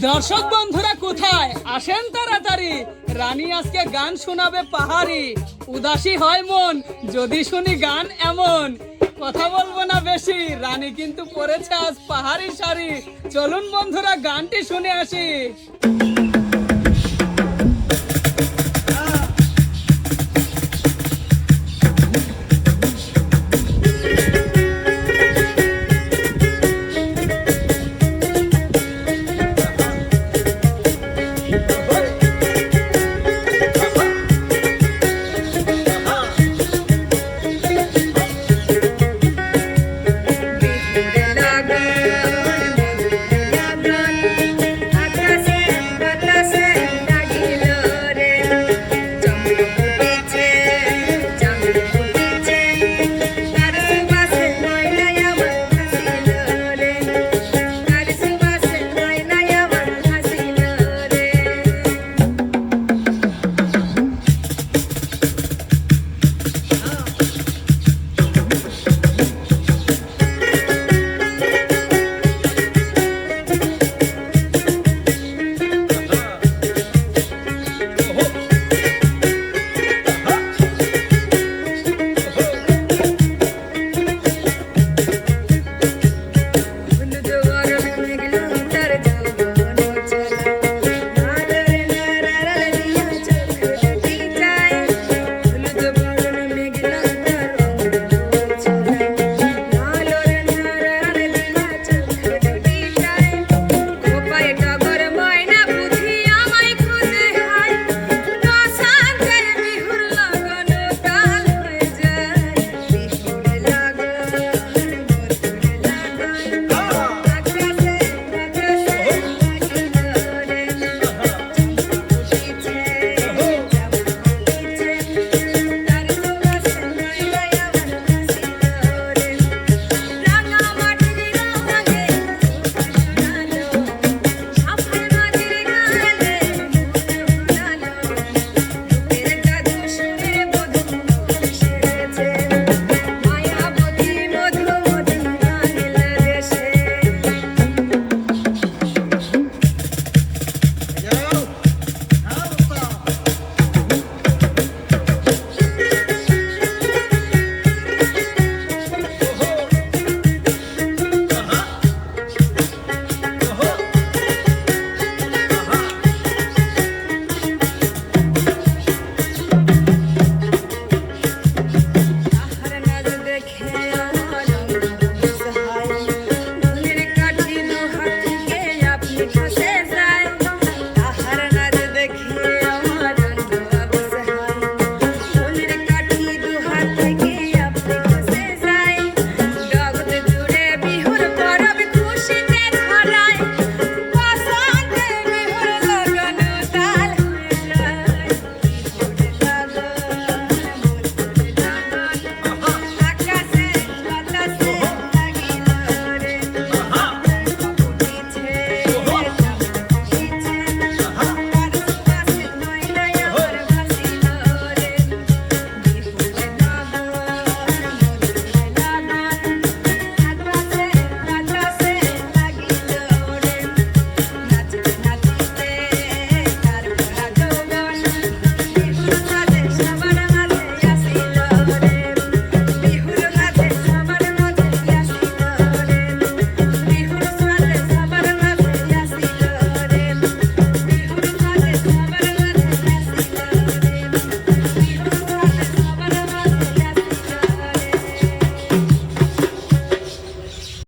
দর্শক বন্ধুরা কোথায়? আসেন তাড়াতাড়ি। রানী আজকে গান শোনাবে পাহাড়ি। উদাসী হয় মন, যদি শুনি গান এমন। কথা বলব না বেশি, রানী কিন্তু পরেছে আজ পাহাড়ি শাড়ি। চলুন বন্ধুরা, গানটি শুনে আসি।